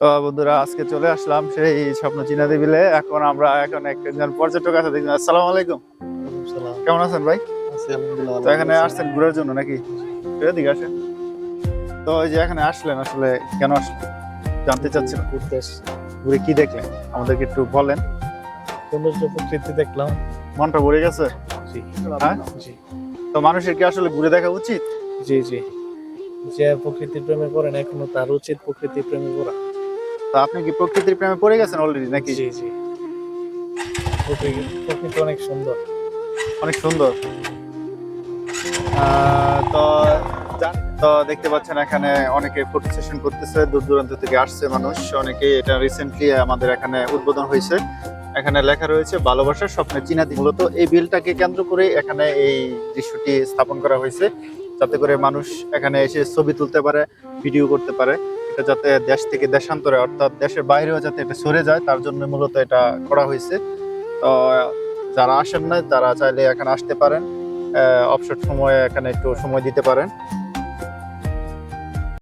বন্ধুরা আজকে চলে আসলাম সেই স্বপ্ন চিনাদি বিলে এখন আমরা এখন একজন পর্যটক আছে দেখুন আসসালামু আলাইকুম। কেমন আছেন ভাই? তো এখানে আসছেন ঘুরার জন্য নাকি? আসেন। তো এই যে এখানে আসলেন আসলে কেন আসলেন? জানতে চাচ্ছিলাম। ঘুরতে ঘুরে কি দেখলেন? আমাদেরকে একটু বলেন। সৌন্দর্য প্রকৃতি দেখলাম। মনটা ভরে গেছে? হ্যাঁ? তো মানুষের কি আসলে ঘুরে দেখা উচিত? জি জি। যে প্রকৃতির প্রেমে পড়েন এখনও তার উচিত প্রকৃতির প্রেমে পড়া। তো আপনি কি প্রকৃতির প্রেমে পড়ে গেছেন অলরেডি নাকি? জি জি। প্রকৃতি অনেক সুন্দর। অনেক সুন্দর। তো তো দেখতে পাচ্ছেন এখানে অনেকে ফটো সেশন করতেছে দূর দূরান্ত থেকে আসছে মানুষ। অনেকে এটা রিসেন্টলি আমাদের এখানে উদ্বোধন হয়েছে। এখানে লেখা রয়েছে ভালোবাসার স্বপ্নের চিনাতি মূলত এই বিলটাকে কেন্দ্র করে এখানে এই দৃশ্যটি স্থাপন করা হয়েছে। যাতে করে মানুষ এখানে এসে ছবি তুলতে পারে ভিডিও করতে পারে। এটা যাতে দেশ থেকে দেশান্তরে, অর্থাৎ দেশের বাইরেও যাতে এটা সরে যায়, তার জন্য মূলত এটা করা হয়েছে। তো, যারা আসেন না তারা চাইলে এখানে আসতে পারেন। অবসর সময়ে এখানে একটু সময় দিতে পারেন।